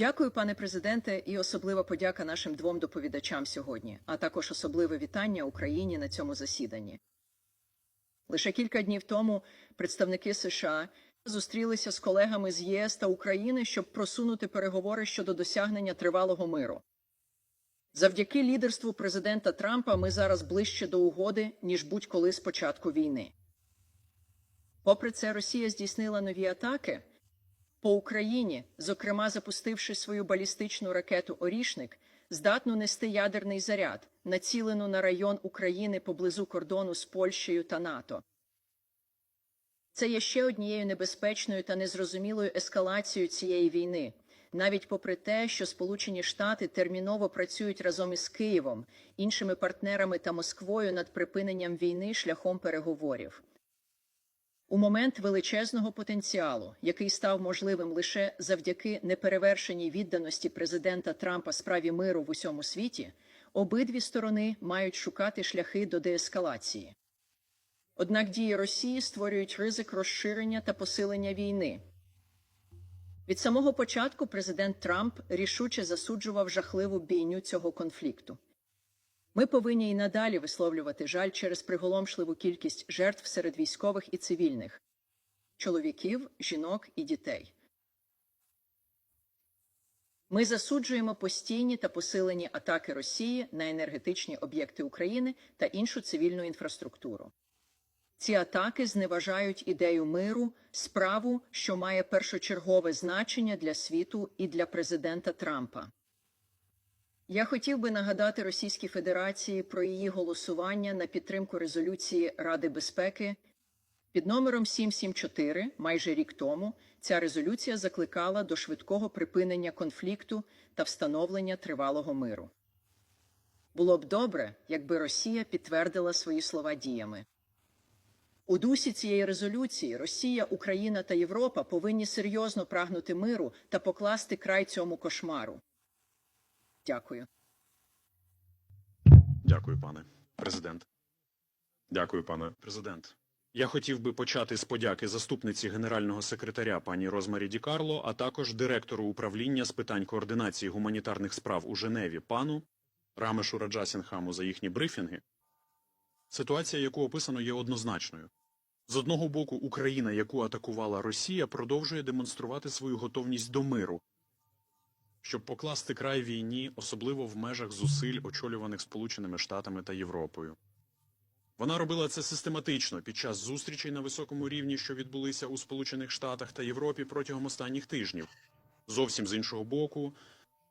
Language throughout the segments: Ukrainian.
Дякую, пане президенте, і особлива подяка нашим двом доповідачам сьогодні, а також особливе вітання Україні на цьому засіданні. Лише кілька днів тому представники США зустрілися з колегами з ЄС та України, щоб просунути переговори щодо досягнення тривалого миру. Завдяки лідерству президента Трампа ми зараз ближче до угоди, ніж будь-коли з початку війни. Попри це, Росія здійснила нові атаки по Україні, зокрема запустивши свою балістичну ракету Орішник, здатну нести ядерний заряд, націлену на район України поблизу кордону з Польщею та НАТО. Це є ще однією небезпечною та незрозумілою ескалацією цієї війни, навіть попри те, що Сполучені Штати терміново працюють разом із Києвом, іншими партнерами та Москвою над припиненням війни шляхом переговорів. У момент величезного потенціалу, який став можливим лише завдяки неперевершеній відданості президента Трампа справі миру в усьому світі, обидві сторони мають шукати шляхи до деескалації. Однак дії Росії створюють ризик розширення та посилення війни. Від самого початку президент Трамп рішуче засуджував жахливу бійню цього конфлікту. Ми повинні і надалі висловлювати жаль через приголомшливу кількість жертв серед військових і цивільних чоловіків, жінок і дітей. Ми засуджуємо постійні та посилені атаки Росії на енергетичні об'єкти України та іншу цивільну інфраструктуру. Ці атаки зневажають ідею миру, справу, що має першочергове значення для світу і для президента Трампа. Я хотів би нагадати Російській Федерації про її голосування на підтримку резолюції Ради безпеки під номером 774 майже рік тому. Ця резолюція закликала до швидкого припинення конфлікту та встановлення тривалого миру. Було б добре, якби Росія підтвердила свої слова діями. У дусі цієї резолюції Росія, Україна та Європа повинні серйозно прагнути миру та покласти край цьому кошмару. Дякую. Дякую, пане президент. Дякую, пане президент. Я хотів би почати з подяки заступниці генерального секретаря пані Розмарі Ді Карло, а також директору управління з питань координації гуманітарних справ у Женеві пану Рамешу Раджасінхаму за їхні брифінги. Ситуація, яку описано, є однозначною. З одного боку, Україна, яку атакувала Росія, продовжує демонструвати свою готовність до миру, щоб покласти край війні, особливо в межах зусиль, очолюваних Сполученими Штатами та Європою. Вона робила це систематично під час зустрічей на високому рівні, що відбулися у Сполучених Штатах та Європі протягом останніх тижнів. Зовсім з іншого боку,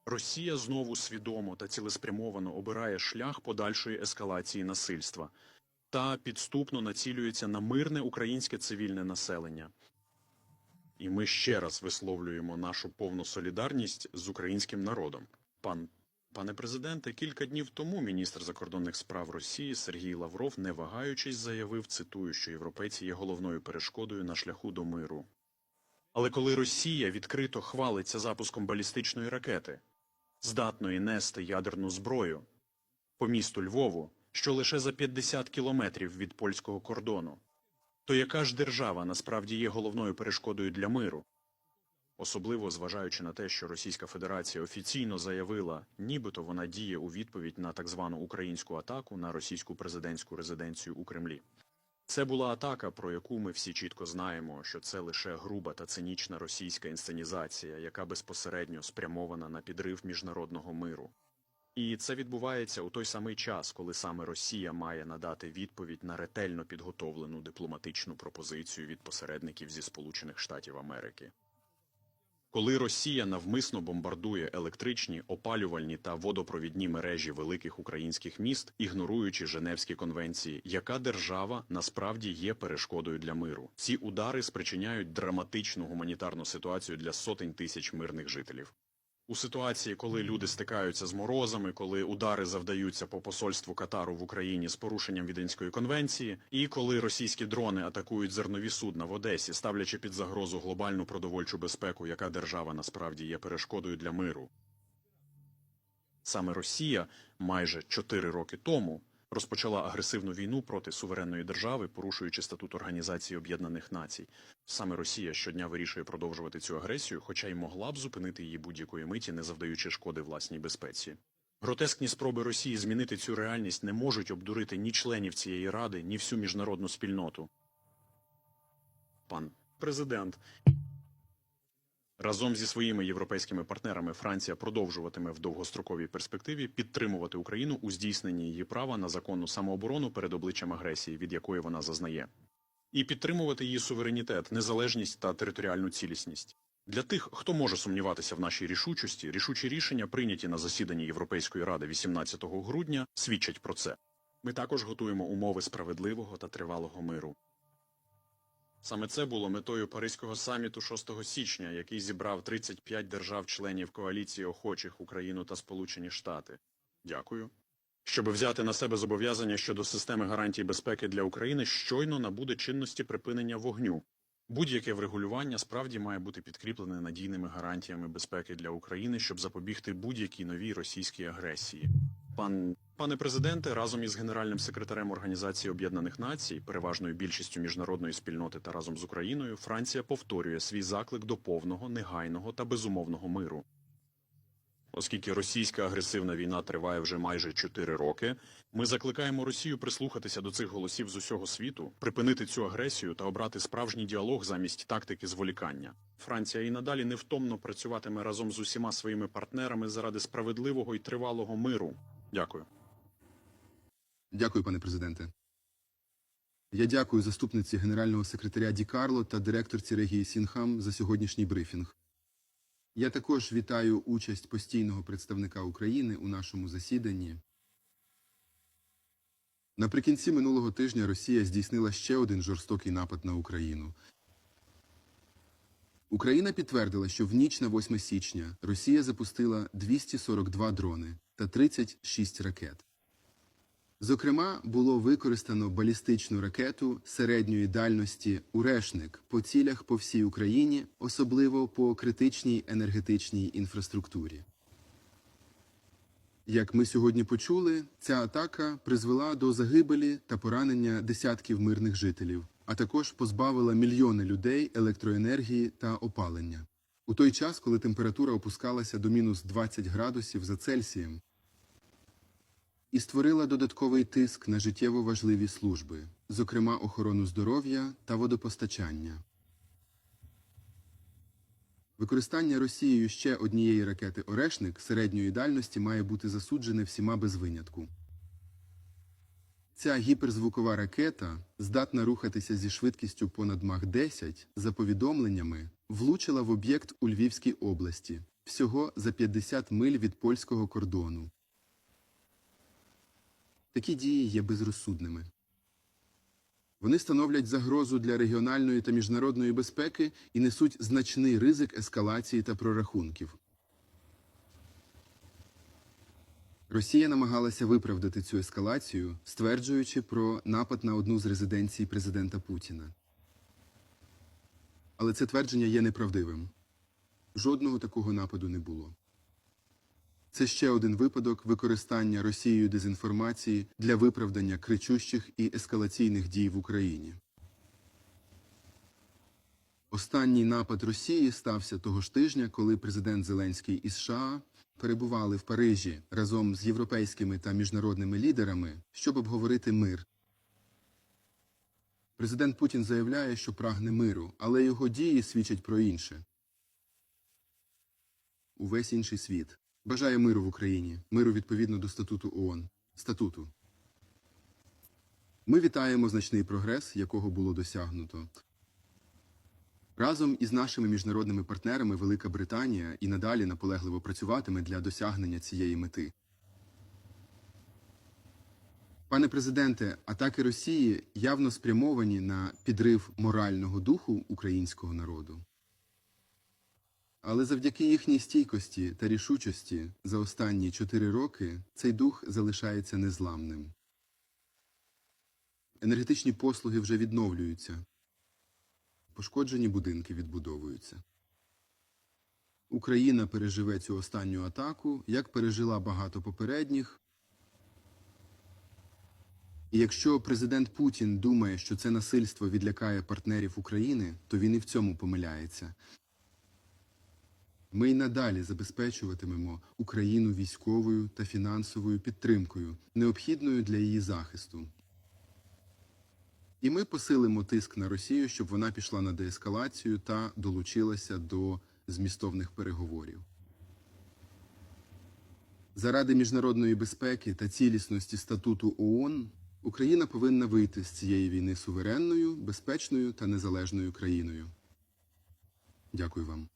Росія знову свідомо та цілеспрямовано обирає шлях подальшої ескалації насильства та підступно націлюється на мирне українське цивільне населення. І ми ще раз висловлюємо нашу повну солідарність з українським народом. Пан пане президенте, кілька днів тому міністр закордонних справ Росії Сергій Лавров, не вагаючись, заявив, цитую, що європейці є головною перешкодою на шляху до миру. Але коли Росія відкрито хвалиться запуском балістичної ракети, здатної нести ядерну зброю по місту Львову, що лише за 50 кілометрів від польського кордону, то яка ж держава насправді є головною перешкодою для миру? Особливо зважаючи на те, що Російська Федерація офіційно заявила, нібито вона діє у відповідь на так звану українську атаку на російську президентську резиденцію у Кремлі. Це була атака, про яку ми всі чітко знаємо, що це лише груба та цинічна російська інсценізація, яка безпосередньо спрямована на підрив міжнародного миру. І це відбувається у той самий час, коли саме Росія має надати відповідь на ретельно підготовлену дипломатичну пропозицію від посередників зі Сполучених Штатів Америки. Коли Росія навмисно бомбардує електричні, опалювальні та водопровідні мережі великих українських міст, ігноруючи Женевські конвенції, яка держава насправді є перешкодою для миру? Ці удари спричиняють драматичну гуманітарну ситуацію для сотень тисяч мирних жителів. У ситуації, коли люди стикаються з морозами, коли удари завдаються по посольству Катару в Україні з порушенням Віденської конвенції, і коли російські дрони атакують зернові судна в Одесі, ставлячи під загрозу глобальну продовольчу безпеку, яка держава насправді є перешкодою для миру. Саме Росія майже чотири роки тому розпочала агресивну війну проти суверенної держави, порушуючи статут Організації Об'єднаних Націй. Саме Росія щодня вирішує продовжувати цю агресію, хоча й могла б зупинити її будь-якої миті, не завдаючи шкоди власній безпеці. Гротескні спроби Росії змінити цю реальність не можуть обдурити ні членів цієї ради, ні всю міжнародну спільноту. Пан президент. Разом зі своїми європейськими партнерами Франція продовжуватиме в довгостроковій перспективі підтримувати Україну у здійсненні її права на законну самооборону перед обличчям агресії, від якої вона зазнає, і підтримувати її суверенітет, незалежність та територіальну цілісність. Для тих, хто може сумніватися в нашій рішучості, рішучі рішення, прийняті на засіданні Європейської ради 18 грудня, свідчать про це. Ми також готуємо умови справедливого та тривалого миру. Саме це було метою Паризького саміту 6 січня, який зібрав 35 держав-членів коаліції охочих Україну та Сполучені Штати. Дякую. Щоб взяти на себе зобов'язання щодо системи гарантій безпеки для України, щойно набуде чинності припинення вогню. Будь-яке врегулювання справді має бути підкріплене надійними гарантіями безпеки для України, щоб запобігти будь-якій новій російській агресії. Пан пане президенте, разом із генеральним секретарем Організації Об'єднаних Націй, переважною більшістю міжнародної спільноти та разом з Україною, Франція повторює свій заклик до повного, негайного та безумовного миру. Оскільки російська агресивна війна триває вже майже 4 роки, ми закликаємо Росію прислухатися до цих голосів з усього світу, припинити цю агресію та обрати справжній діалог замість тактики зволікання. Франція і надалі невтомно працюватиме разом з усіма своїми партнерами заради справедливого і тривалого миру. Дякую. Дякую, пане президенте. Я дякую заступниці генерального секретаря Ді Карло та директорці Регії Сінхам за сьогоднішній брифінг. Я також вітаю участь постійного представника України у нашому засіданні. Наприкінці минулого тижня Росія здійснила ще один жорстокий напад на Україну. Україна підтвердила, що в ніч на 8 січня Росія запустила 242 дрони та 36 ракет. Зокрема, було використано балістичну ракету середньої дальності «Урешник» по цілях по всій Україні, особливо по критичній енергетичній інфраструктурі. Як ми сьогодні почули, ця атака призвела до загибелі та поранення десятків мирних жителів, а також позбавила мільйони людей електроенергії та опалення. У той час, коли температура опускалася до мінус 20 градусів за Цельсієм, і створила додатковий тиск на життєво важливі служби, зокрема охорону здоров'я та водопостачання. Використання Росією ще однієї ракети Орешник середньої дальності має бути засуджене всіма без винятку. Ця гіперзвукова ракета здатна рухатися зі швидкістю понад Мах 10 за повідомленнями, влучила в об'єкт у Львівській області всього за 50 миль від польського кордону. Такі дії є безрозсудними. Вони становлять загрозу для регіональної та міжнародної безпеки і несуть значний ризик ескалації та прорахунків. Росія намагалася виправдати цю ескалацію, стверджуючи про напад на одну з резиденцій президента Путіна. Але це твердження є неправдивим. Жодного такого нападу не було. Це ще один випадок використання Росією дезінформації для виправдання кричущих і ескалаційних дій в Україні. Останній напад Росії стався того ж тижня, коли президент Зеленський і США перебували в Парижі разом з європейськими та міжнародними лідерами, щоб обговорити мир. Президент Путін заявляє, що прагне миру, але його дії свідчать про інше. Увесь інший світ бажає миру в Україні, миру відповідно до статуту ООН. Статуту. Ми вітаємо значний прогрес, якого було досягнуто. Разом із нашими міжнародними партнерами Велика Британія і надалі наполегливо працюватиме для досягнення цієї мети. Пане президенте, атаки Росії явно спрямовані на підрив морального духу українського народу. Але завдяки їхній стійкості та рішучості за останні чотири роки цей дух залишається незламним. Енергетичні послуги вже відновлюються. Пошкоджені будинки відбудовуються. Україна переживе цю останню атаку, як пережила багато попередніх, І якщо президент Путін думає, що це насильство відлякає партнерів України, то він і в цьому помиляється. Ми й надалі забезпечуватимемо Україну військовою та фінансовою підтримкою, необхідною для її захисту. І ми посилимо тиск на Росію, щоб вона пішла на деескалацію та долучилася до змістовних переговорів. Заради міжнародної безпеки та цілісності статуту ООН Україна повинна вийти з цієї війни суверенною, безпечною та незалежною країною. Дякую вам.